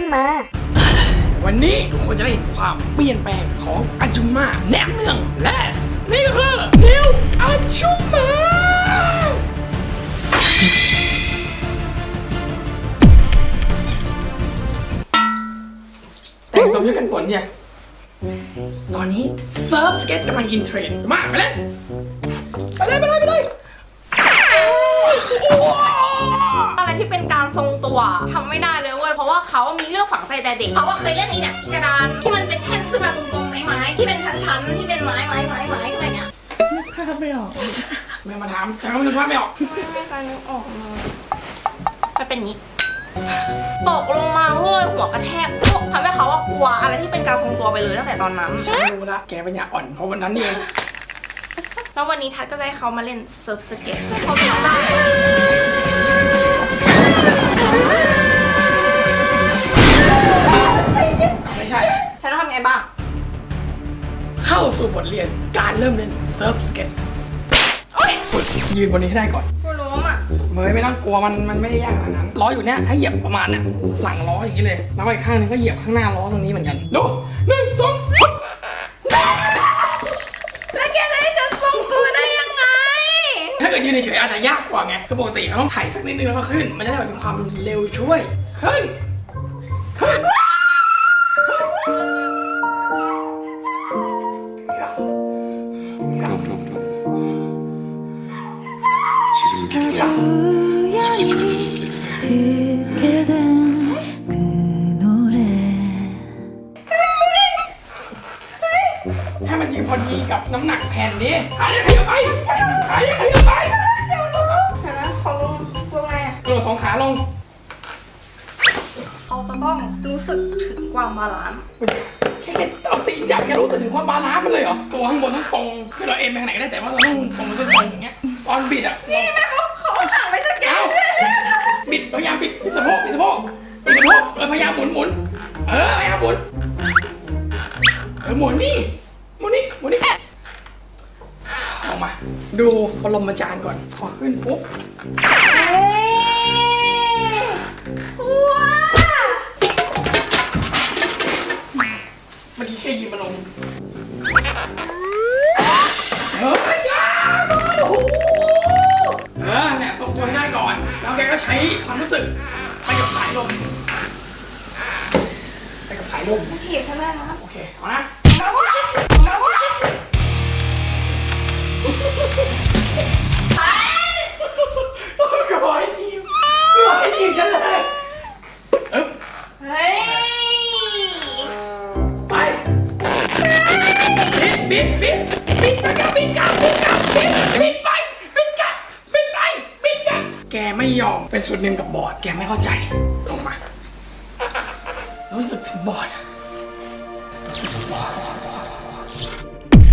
จุมมา วันนี้ทุกคนจะได้เห็นความเปลี่ยนแปลงของอาจุมาแหนมเนืองและนี่ก็คือนิวอาจุมาแต่งตัวด้วยกันฝนเนี่ย ตอนนี้เซิร์ฟสเก็ตกำลังอินเทรนด์มาไปเลยไปเลยไปเลยไปเลยอะไรที่เป็นการทรงตัวทำไม่ได้เลยเว้ยเพราะว่าเขามีเรื่องฝังใจแต่เด็กเขาว่าเคยเล่นไอ้เนี่ยกระดานที่มันเป็นแท่นขึ้นมากลมๆไม้ๆที่เป็นชั้นๆที่เป็นไม้ไม้ไม้ไม้อะไรเงี้ยแม่มาถามแต่ก็นึกว่าไม่ออกไม่ใครนึกออกมามันเป็นอย่างนี้ตกลงมาเว้ยหัวกระแทกโป๊ะทำให้เขาว่ากลัวอะไรที่เป็นการทรงตัวไปเลยตั้งแต่ตอนนั้นฉันรู้ละแกปัญญาอ่อนเพราะวันนั้นนี่เองแล้ววันนี้ทัศน์ก็จะให้เขามาเล่นเซิร์ฟสเก็ตให้เขาทำได้ เข้าสู่บทเรียนการเริ่มเล่นเซิร์ฟสเก็ตยืนบนนี้ให้ได้ก่อน กูรู้อะ เมยไม่ต้องกลัวมันมันไม่ได้ยากขนาดนั้นล้ออยู่เนี่ยให้เหยียบประมาณเนี่ยหลังล้ออย่างนี้เลย แล้วอีกข้างหนึงก็เหยียบข้างหน้าล้อตรงนี้เหมือนกันดูหนึ่งสองแล้วแกจะให้ฉันทรงตัวได้ยังไง ถ้าเกิดยืนเฉยๆอาจจะยากกว่าไงคือปกติเขาต้องไถ่ายสักนิดนึงแล้วก็ขึ้น มันจะได้แบบมีความเร็วช่วยขึ้นขึ้น แค่รู้สึกถึงความบาลานซ์มันเลยเหรอ ตัวข้างบนต้องตรง คือเราเอ็นไปทางไหนก็ได้แต่ว่าเราต้องตรงเส้นตรงอย่างเงี้ย ตอนบิดอะนี่แม่เขาเขาหันไปจะแกเอ้าบิดพยายามบิดบิดสะโพกบิดสะโพกบิดสะโพกเออพยายามหมุนหมุน เออพยายามหมุน เออหมุนนี่ หมุนนี่ หมุนนี่ออกมา ดูปรมาจารย์ก่อน พอขึ้นปุ๊บ เมื่อกี้แค่ยืนมาลงเฮ้ยยาโอ้โหเออเนี่ยส่งตัวให้ได้ก่อน แล้วแกก็ใช้ความรู้สึกไปกับสายลมไปกับสายลม ถีบฉันได้นะ โอเค เอานะ ไม่ยอมเป็นส่วนหนึ่งกับบอร์ดแกไม่เข้าใจลงมา รู้สึกถึงบอร์ดรู้สึกถึงบอร์ด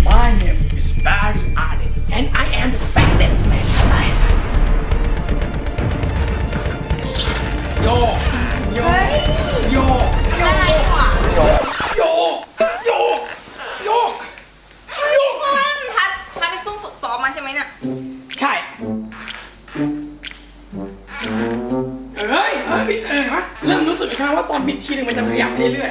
My name is Barry Arden and I am the fattest man alive โยโย เอ้ยเอ้ยบิดเออวะเริ่มรู้สึกแล้วว่าตอนบิดทีหนึ่งมันจะขยับไปเรื่อย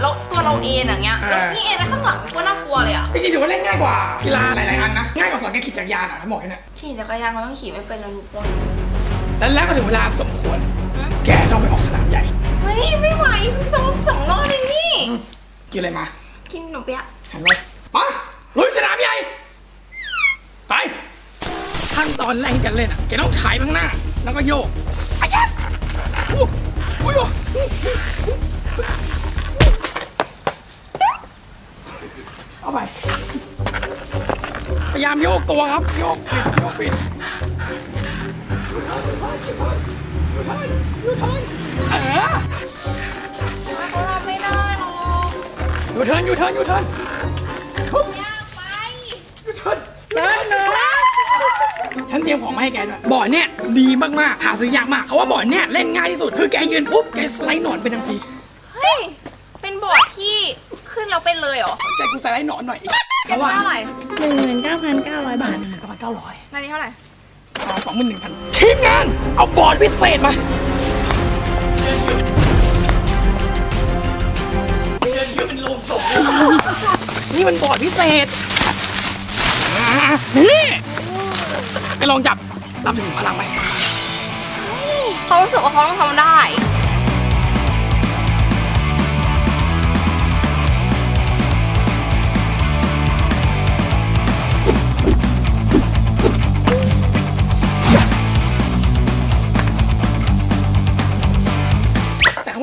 แล้วตัวเราเองอย่างเงี้ยแล้วนี่เองไปข้างหลังก็น่ากลัวเลยอะจริงๆถือว่าเล่นง่ายกว่ากีฬาหลายๆอันนะง่ายกว่าสอนแกขี่จักรยานอะทั้งหมดเนี่ยขี่จักรยานมันต้องขี่ไม่เป็นแล้วทุกคนแล้วแล้วก็ถึงเวลาสมควรหืมแกต้องไปออกสนามใหญ่เฮ้ยไม่ไหวเพิ่งซ้อมสองรอบเองนี่กินอะไรมา กินขนมเปี๊ยะหันไปมาลุยสนามใหญ่ไปขั้นตอนแรกที่จะเล่นอะแกต้องถ่ายไปข้างหน้า แล้วก็โยกอาจารย์อู้อู้ย เอาไป พยายามโยกตัวครับ โยกปิดโยกปิดเออเขาทำไม่ได้หรอกยูเทิร์นยูเทิร์นยูเทิร์นทุบยากไปยูเทิร์นเดินหนูฉันเตรียมของมาให้ให้แกด้วยบอร์ดเนี่ยดีมากๆ หาซื้อยากมากเขาว่าบอร์ดเนี่ยเล่นง่ายที่สุด คือแกยืนปุ๊บแกสไลด์หนอนไปทันที เฮ้ย เป็นบอร์ดที่ขึ้น เราเป็นเลยเหรอใจกูสไลด์หนอนหน่อยแกจะเท่าไหร่หนึ่งหมื่นเก้าพันเก้าร้อยบาทหนึ่งพันเก้าร้อยนานี้เท่าไหร่สองหมื่นหนึ่งพันทีมงาน เอาบอร์ดพิเศษมาเดินเยอะเป็นโลงศพนี่มันบอร์ดพิเศษอ่านี่ไปลองจับรับถึงพลังไหมเขารู้สึกว่าเขาต้องทำได้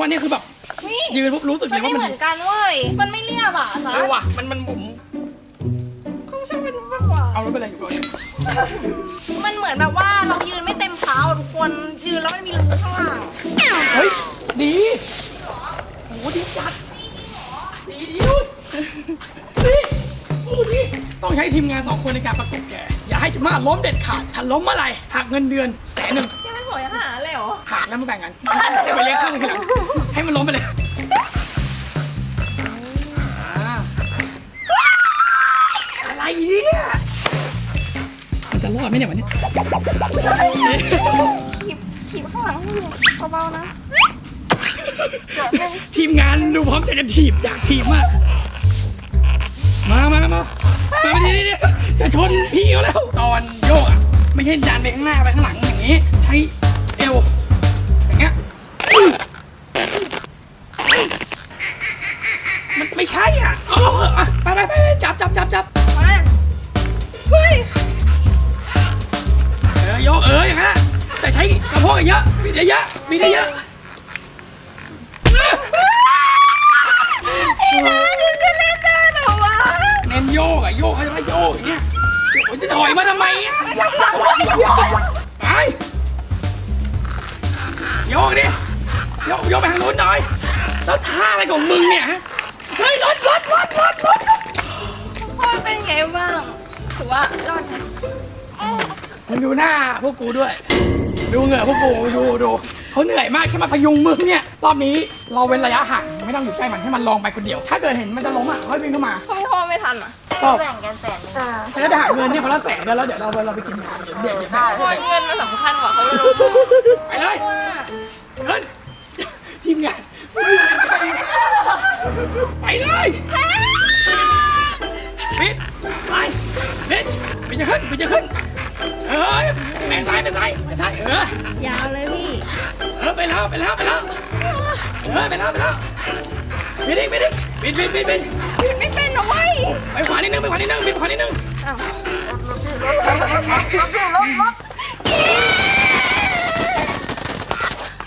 ว่านี่คือแบบ นี่ยืนปุ๊บรู้สึกเลมันยไม่ว่าเหมันมือนกันเว้ย มันไม่เรียบอะสาเออว่ะมันมันบุ๋มเขาชอบเป็นแบบว่า เอาแล้วเป็นอะไรอยู่ก่อนมันเหมือนแบบว่าเรายืนไม่เต็มเท้าอะทุกคนยืนแล้วมันมีรูข้างล่างเฮ้ยดีโอ้ดีจัดดีดีด้วยดีโอ้ดีต้องใช้ทีมงานสองคนในการประกบแก อย่าให้จุมาล้มเด็ดขาดถ้าล้มเมื่อไหร่หักเงินเดือนแสนหนึ่ง แกเป็นหัวทหารเลยเหรอหักแล้วมาแบ่งกันจะไปเลี้ยงข้าวมันทีหลังให้มันล้มไปเลยอ่าอะไรเนี่ยมันจะรอดไหมเนี่ยวันนี้ ถีบถีบข้างหลังให้ดูเบาๆนะทีมงานดูพร้อมใจกันถีบอยากถีบมาก มามามามามาดีดีจะชนพี่เขาแล้ว ตอนโยกอะไม่ใช่ดันไปข้างหน้าไปข้างหลังอย่างนี้ ใช้ เยอะบิดเยอะบิดเยอะไอ้นาดิจะเล่นได้เหรอวะเน้นโยกอะโยกเขาจะไม่โยกอย่างเงี้ยโอ้ยจะถอยมาทำไมอะไปโยกดิโยกโยกไปทางนู้นหน่อยแล้วท่าอะไรของมึงเนี่ยฮะเฮ้ยรถรถรถรถรถพ่อเป็นไงบ้างถือว่ารอดไหมมึงดูหน้าพวกกูด้วย ดูเหงื่อพวกกูดูดูเขาเหนื่อยมากแค่มาพยุงมึงเนี่ยรอบนี้เราเว้นระยะห่างไม่ต้องอยู่ใกล้มันให้มันลองไปคนเดียว ถ้าเกิดเห็นมันจะล้มอะค่อยวิ่งเข้ามาทำไมพ่อไม่ทันอะก็แต่ก็จะหาเงินเนี่ยคนละแสนแล้วเดี๋ยวเราเราไปกินเดี๋ยวเดี๋ยวเดี๋ยวพ่อเงินมันสำคัญกว่าเขาเลยรู้ไปเลยว่าเงินทีมงานไปเลยปิดไปปิดปิดจะขึ้นปิดจะขึ้น เออแม่ซ้ายไปซ้ายไปซ้ายเออยาวเลยพี่ เออไปแล้วไปแล้วไปแล้วเออไปแล้วไปแล้วปิดดิปิดดิปิดปิดปิดปิดยืนไม่เป็นนะเว้ยไปขวานิดนึงไปขวานิดนึงปิดขวานิดนึง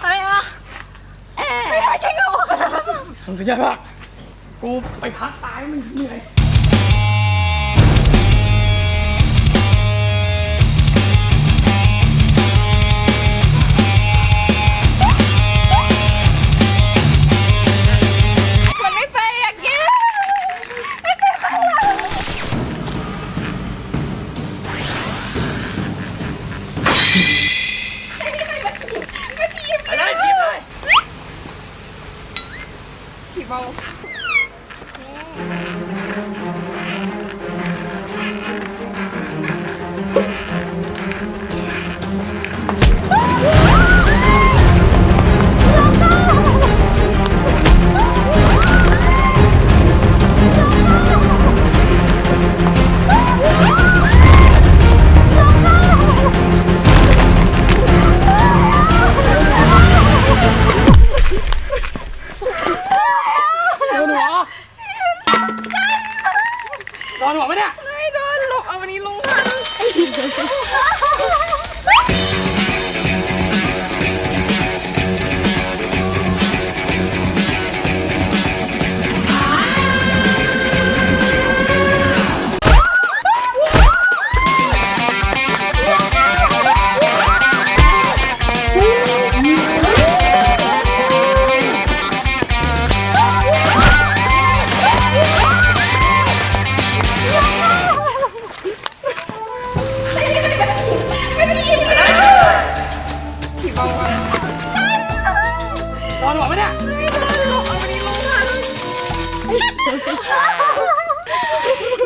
อะไรอะไม่ได้แค่งูมึงสุดยอดมากกูไปพักตายมันเหนื่อย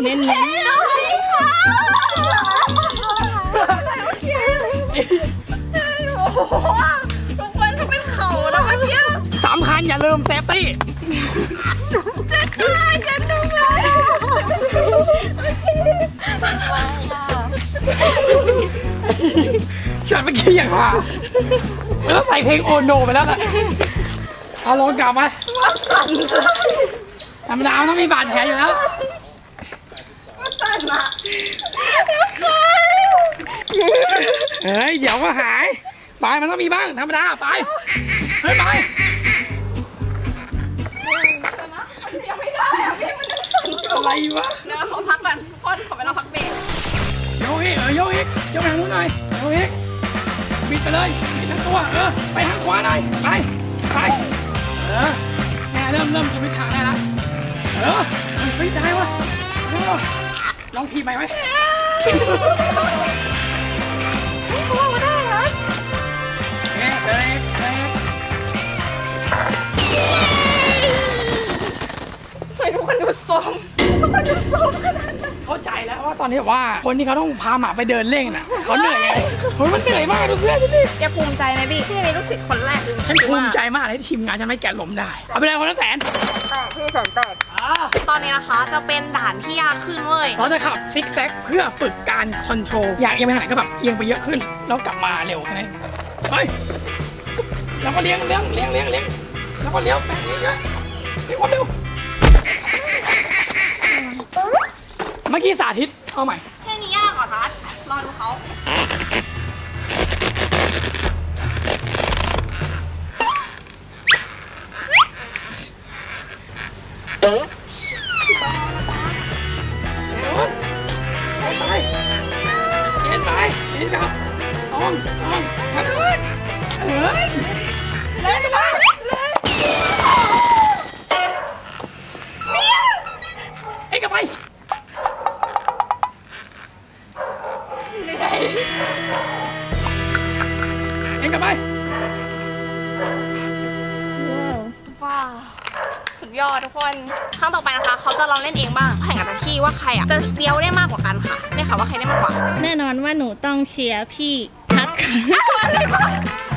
เลยค่ะโอ้โหทุกคนถ้าเป็นเขามื่อกี้สำคัญอย่าลืมเซฟตี้ได้กันทุกคฉันเมื่อกี้อย่างว่าแล้วใส่เพลงโอโนไปแล้วล่ะเอาลงกลับมาธรรมดามันต้องมีบาดแผลอยู่แล้ว สั่นอะ เฮ้ย เดี๋ยวก็หาย ไปมันต้องมีบ้างธรรมดาไป เฮ้ย ไปยังไม่ได้อะพี่มันยังสั่นอยู่อะไรวะเดี๋ยวขอพักก่อนทุกคนขอเวลาพักเบรกโยกอีกเออโยกอีกโยกไปทางนู้นหน่อยโยกอีกบิดไปเลยบิดทั้งตัวเออไปทางขวาหน่อยไปไปเออแม่เริ่มเริ่มจะไปทางได้ละเออเฮ้ยได้วะเออลองทีไปไหม โอ้ได้นะเอ๊ะเอ๊ะเอ๊ะทำไมทุกคนดูซมทุกคนดูซมขนาดนั้นเข้าใจแล้วว่าตอนนี้แบบว่าคนที่เขาต้องพาหมาไปเดินเล่นน่ะเขาเหนื่อยไงเฮ้ยมันเหนื่อยมากดูเสื้อฉันดิแกภูมิใจไหมบี้ที่มีลูกศิษย์คนแรกเลยฉันภูมิใจมากเลยที่ทีมงานฉันไม่แกะล้มได้ เอาไปเลยคนละแสน แตกที่แสนแตกอ่า ตอนนี้นะคะจะเป็นด่านที่ยากขึ้นเว้ย เราจะขับซิกแซกเพื่อฝึกการคอนโทรลอยากเอียงไปทางไหนก็แบบเอียงไปเยอะขึ้น แล้วกลับมาเร็วแค่นั้นเฮ้ยแล้วก็เลี้ยงเลี้ยงเลี้ยงเลี้ยงเลี้ยงแล้วก็เลี้ยวแบงเลี้ยงเลี้ยงความเร็วเมื่อกี้สาธิตเอาใหม่แค่นี้ยากเหรอทัศน์รอดูเขาไป องต้องทำขึ้นเอ้ยเลยมาเลยเอ็นกลับไปเหนื่อยเอ็นกลับไปว้าวสุดยอดทุกคน ครั้งต่อไปนะคะ เขาจะลองเล่นเองบ้างแข่งกับทัชชี่ว่าใครอะจะเลี้ยวได้มากกว่ากันค่ะได้ค่ะว่าใครได้มากกว่า แน่นอนว่าหนูต้องเชียร์พี่ ทัศ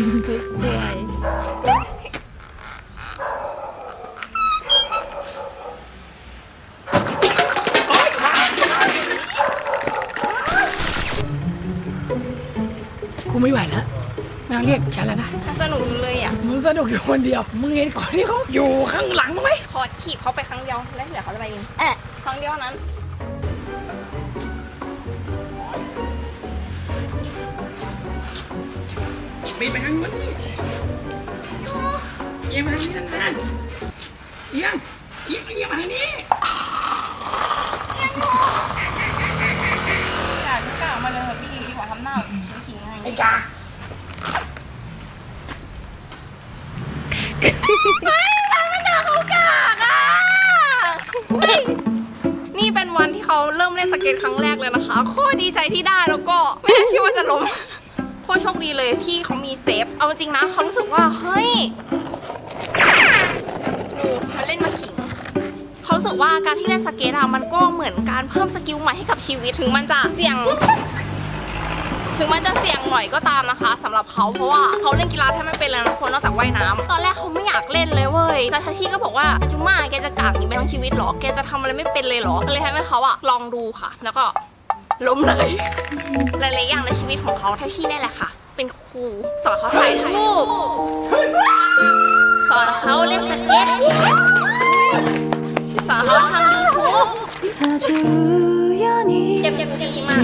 นทุกด้วยโอ๊ยขากูไม่ไหวแล้วไม่ต้องเรียกฉันแล้วนะ สนุกเลยอะ มึงสนุกอยู่คนเดียว มึงเห็นก่อนที่เขาอยู่ข้างหลังมั้งไหมขอถีบเขาไปครั้งเดียวแล้วเดี๋ยวเขาจะไปเองครั้งเดียวนั้น ปีนไปทางนู้นนี่เอียงไปทางนี้นานๆเอียงเอียงเอียงมทางนี้อยากกล้ามาเลยพี่ดีกว่าทำหน้าขิงไงไอ้กานี่เป็นวันที่เขาเริ่มเล่นสเก็ตครั้งแรกเลยนะคะ โคตรดีใจที่ได้แล้วก็ ไม่น่าเชื่อว่าจะล้ม ตรโชคดีเลยที่เขามีเซฟ เอาจริงนะเขารู้สึกว่าเฮ้ยดูมันเล่นมาขิงเขารู้สึกว่าการที่เล่นสเก็ตอะมันก็เหมือนการเพิ่มสกิลใหม่ให้กับชีวิตถึงมันจะเสี่ยง ถึงมันจะเสี่ยงหน่อยก็ตามนะคะสำหรับเขาเพราะว่าเขาเล่นกีฬาแทบไม่เป็นเลยนะคนนอกจากว่ายน้ำตอนแรกเขาไม่อยากเล่นเลยเว้ยแต่ทาชิก็บอกว่าจุม่าแกจะกากหนีไปทั้งชีวิตเหรอแกจะทำอะไรไม่เป็นเลยเหรอก็เลยให้เขาอะลองดูค่ะ แล้วก็ ล้มเลย หลายๆอย่างในชีวิตของเขาทาชินี่แหละค่ะ เป็นครูสอนเขาถ่ายรูปสอนเขาเล่นสเก็ตสอนเขาทำยูทูบ 아주 우연히 เจ็บๆดีมาก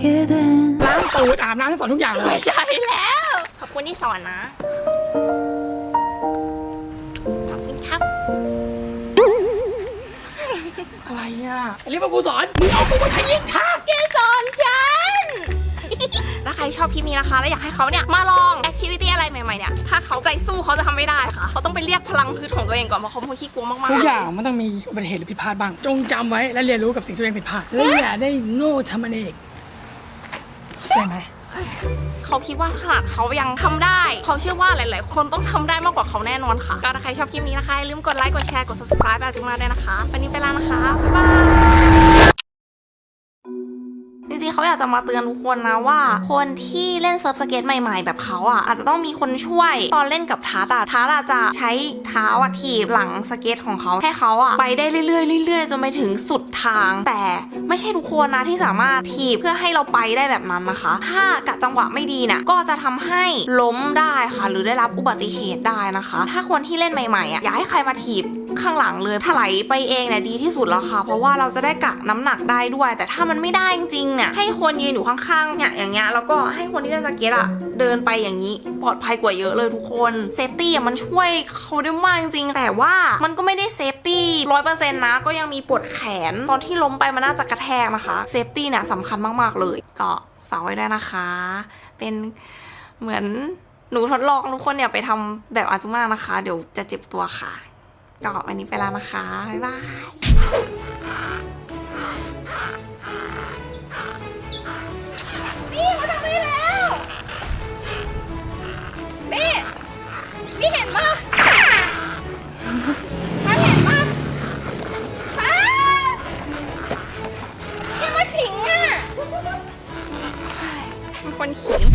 듣게 된 ล้างตูดอาบน้ำให้สอนทุกอย่างเลย ไม่ใช่แล้ว ขอบคุณที่สอนนะ อะเรียกว่ากูสอนมึงเอากูมาใช้เยี่ยงชาติแกสอนฉัน ถ้าใครชอบคลิปนี้นะคะ และอยากให้เขาเนี่ยมาลองแอคทิวิตี้อะไรใหม่ๆเนี่ย ถ้าเขาใจสู้เขาจะทำไม่ได้ค่ะ เขาต้องไปเรียกพลังพืชของตัวเองก่อน เพราะเขาเป็นคนขี้กลัวมากๆทุกเลอย่างมันต้องมีอุบัติเหตุหรือผิดพลาดบ้าง จงจำไว้และเรียนรู้กับสิ่งที่ตัวเองผิดพลาดและอย่าได้โง่ทำมันเองเข้าใจไหม เขาคิดว่าขนาดเขายังทำได้ เขาเชื่อว่าหลาย ๆ คนต้องทำได้มากกว่าเขาแน่นอนค่ะก็ถ้าใครชอบคลิปนี้นะคะอย่าลืมกดไลค์กดแชร์กด subscribe แบบจุมาด้วยนะคะ วันนี้ไปแล้วนะคะบ๊ายบาย เขาอยากจะมาเตือนทุกคนนะว่า คนที่เล่นเซิร์ฟสเก็ตใหม่ๆ แบบเขาอะอาจจะต้องมีคนช่วยตอนเล่นกับทัศอะทัศจะใช้เท้าอะถีบหลังสเก็ตของเขาให้เขาอะไปได้เรื่อยๆเรื่อยๆจนไปถึงสุดทาง แต่ไม่ใช่ทุกคนนะที่สามารถถีบเพื่อให้เราไปได้แบบนั้นนะคะ ถ้ากะจังหวะไม่ดีเนี่ยก็จะทำให้ล้มได้ค่ะ หรือได้รับอุบัติเหตุได้นะคะ ถ้าคนที่เล่นใหม่ๆอะอย่าให้ใครมาถีบข้างหลังเลยถลายไปเองเนี่ยดีที่สุดแล้วค่ะ เพราะว่าเราจะได้กะน้ำหนักได้ด้วย แต่ถ้ามันไม่ได้จริงๆเนี่ยให้คนยืนอยู่ข้างๆเนี่ยอย่างเงี้ยแล้วก็ให้คนที่เล่นสเก็ตอะเดินไปอย่างนี้ ปลอดภัยกว่าเยอะเลยทุกคนเซฟตี้มันช่วยเขาได้มากจริงแต่ว่ามันก็ไม่ได้เซฟตี้ร้อยเปอร์เซ็นต์นะก็ยังมีปวดแขนตอนที่ล้มไปมันน่าจะกระแทกนะคะเซฟตี้เนี่ยสำคัญมากๆเลยก็ฝากไว้ด้วยนะคะ เป็นเหมือนหนูทดลองทุกคนเนี่ยไปทำแบบอาจุมานะคะ เดี๋ยวจะเจ็บตัวค่ะ ก็วันนี้ไปแล้วนะคะ บ๊ายบายนี่มาทำได้แล้วนี่นี่เห็นปะมาเห็นปะป้าแกมาขิงอะเป็นคนขิง